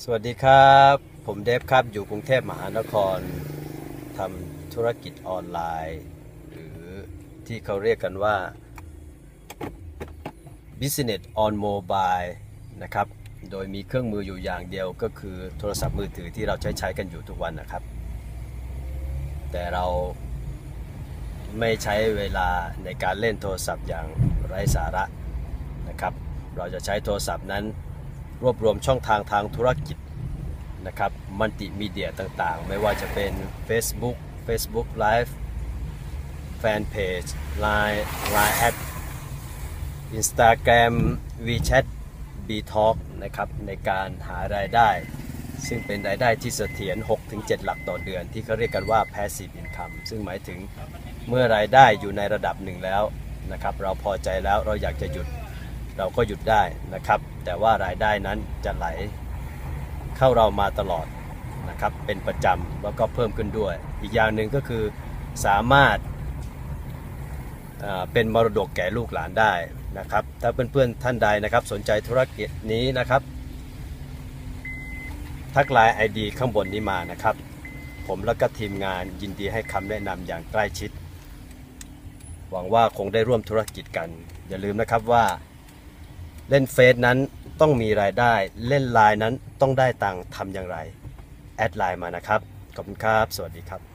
สวัสดีครับ ผมเดฟครับอยู่กรุงเทพมหานครทำธุรกิจออนไลน์ หรือที่เขาเรียกกันว่า Business on Mobile นะครับ โดยมีเครื่องมืออยู่อย่างเดียวก็คือโทรศัพท์มือถือที่เราใช้ใช้กันอยู่ทุกวันนะครับ แต่เราไม่ใช้เวลาในการเล่นโทรศัพท์อย่างไร้สาระนะครับ เราจะใช้โทรศัพท์นั้น รวบรวมช่องทางทางธุรกิจนะครับมัลติมีเดียต่างๆ ไม่ว่าจะเป็น Facebook Facebook Live Fanpage Line Line Ad Instagram WeChat BTalk นะครับในการหารายได้ ซึ่งเป็นรายได้ที่เสถียร 6-7 หลักต่อเดือน ที่เขาเรียกกันว่า Passive Income ซึ่งหมายถึงเมื่อรายได้อยู่ในระดับหนึ่งแล้วนะครับเราพอใจแล้วเราอยากจะหยุด เราก็หยุดได้นะครับ แต่ว่ารายได้นั้นจะไหลเข้าเรามาตลอดนะครับเป็นประจำแล้วก็เพิ่มขึ้นด้วย อีกอย่างหนึ่งก็คือสามารถเป็นมรดกแก่ลูกหลานได้นะครับ ถ้าเพื่อนๆท่านใดนะครับสนใจธุรกิจนี้นะครับ ทักไลน์ ID ข้างบนนี้มานะครับ ผมและก็ทีมงานยินดีให้คำแนะนำอย่างใกล้ชิด หวังว่าคงได้ร่วมธุรกิจกัน อย่าลืมนะครับว่า เล่นเฟซนั้นต้องมีรายได้ เล่นไลน์นั้นต้องได้ตังค์ทำอย่างไร แอดไลน์มานะครับ ขอบคุณครับ สวัสดีครับ